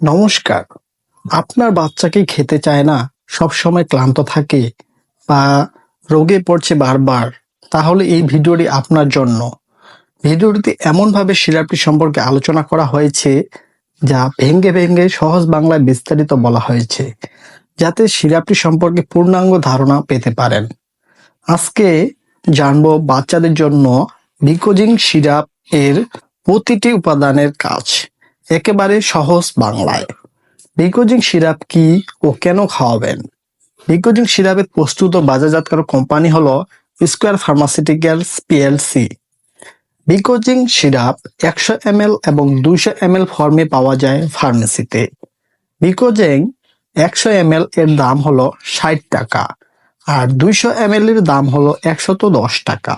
নমস্কার। আপনার বাচ্চাকে খেতে চায় না সব সময় ক্লান্ত থাকে বা রোগে পড়ছে বারবার, তাহলে এই ভিডিওটি আপনার জন্য। ভিডিওটিতে এমনভাবে সিরাপটি সম্পর্কে আলোচনা করা হয়েছে, যা ভেঙ্গে ভেঙ্গে সহজ বাংলায় বিস্তারিত বলা হয়েছে, যাতে সিরাপটি সম্পর্কে পূর্ণাঙ্গ ধারণা পেতে পারেন। আজকে জানব বাচ্চাদের জন্য নিকোজিং সিরাপ এর প্রতিটি উপাদানের কাজ। একেবারে সহজ বাংলায়। বিকোজিং সিরাপ কি ও কেন খাওয়াবেন? বিকোজিং সিরাপের প্রস্তুত ও বাজারজাতকারক কোম্পানি হলো Square Pharmaceuticals PLC. Becozinc syrup একশো এম এবং দুইশো এম ফর্মে পাওয়া যায় ফার্মেসিতে। বিকোজিং একশো এম এর দাম হলো ষাট টাকা আর দুইশো এম এর দাম হলো একশত দশ টাকা।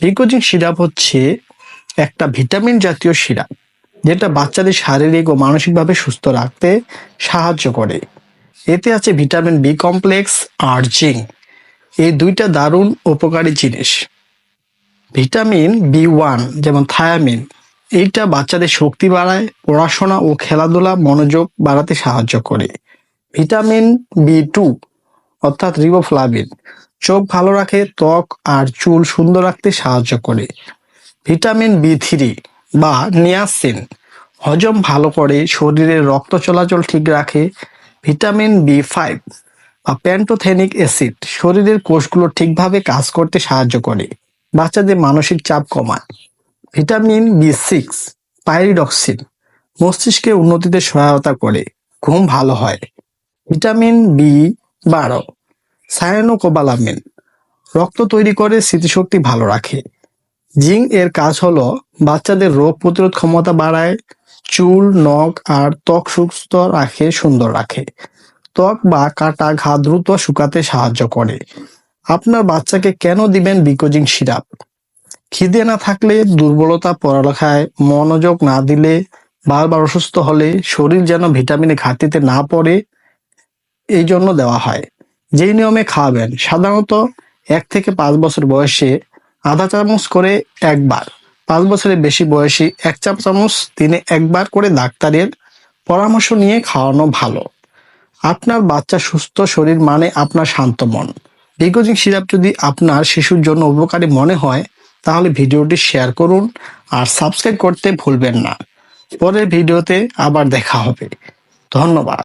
বিকোজিং সিরাপ হচ্ছে একটা ভিটামিন জাতীয় সিরাপ। যেটা বাচ্চাদের শারীরিক ও মানসিকভাবে সুস্থ রাখতে সাহায্য করে। এতে আছে ভিটামিন বি কমপ্লেক্স আর জিঙ্ক। এই দুইটা দারুণ উপকারী জিনিস। ভিটামিন বি ওয়ান, যেমন থায়ামিন, এইটা বাচ্চাদের শক্তি বাড়ায়, পড়াশোনা ও খেলাধুলা মনোযোগ বাড়াতে সাহায্য করে। ভিটামিন বি টু, অর্থাৎ রিবোফ্লাভিন চোখ ভালো রাখে, ত্বক আর চুল সুন্দর রাখতে সাহায্য করে। ভিটামিন বি থ্রি বা নিয়াসিন হজম ভালো করে শরীরের রক্ত চলাচল ঠিক রাখে, ভিটামিন বি ফাইভ বা প্যান্টোথেনিক অ্যাসিড শরীরের কোষগুলো ঠিকভাবে কাজ করতে সাহায্য করে, বাচ্চাদের মানসিক চাপ কমায়। ভিটামিন বি সিক্স পাইরিডক্সিন মস্তিষ্কের উন্নতিতে সহায়তা করে, ঘুম ভালো হয়। ভিটামিন বি বারো সায়ানোকোবালামিন রক্ত তৈরি করে স্মৃতিশক্তি ভালো রাখে। জিঙ্ক এর কাজ হলো বাচ্চাদের রোগ প্রতিরোধ ক্ষমতা বাড়ায় চুল, নখ আর ত্বক সুস্থ রাখে, সুন্দর রাখে। ত্বক বা কাটা ঘা দ্রুত শুকাতে সাহায্য করে। আপনার বাচ্চাকে কেন দিবেন বিকোজিং সিরাপ? খিদে না থাকলে, দুর্বলতা পড়ালেখায় মনোযোগ না দিলে, বারবার অসুস্থ হলে শরীর যেন ভিটামিনের ঘাটতিতে না পড়ে, এই জন্য দেওয়া হয়। যেই নিয়মে খাওয়াবেন। সাধারণত এক থেকে পাঁচ বছর বয়সে আধা চামচ করে একবার। পাঁচ বছরের বেশি বয়সী এক চাপ চামচ দিনে একবার করে ডাক্তারের পরামর্শ নিয়ে খাওয়ানো ভালো। আপনার বাচ্চা সুস্থ শরীর মানে আপনার শান্ত মন। বিকোজিং সিরাপ যদি আপনার শিশুর জন্য উপকারী মনে হয়, তাহলে ভিডিওটি শেয়ার করুন আর সাবস্ক্রাইব করতে ভুলবেন না। পরের ভিডিওতে আবার দেখা হবে। ধন্যবাদ।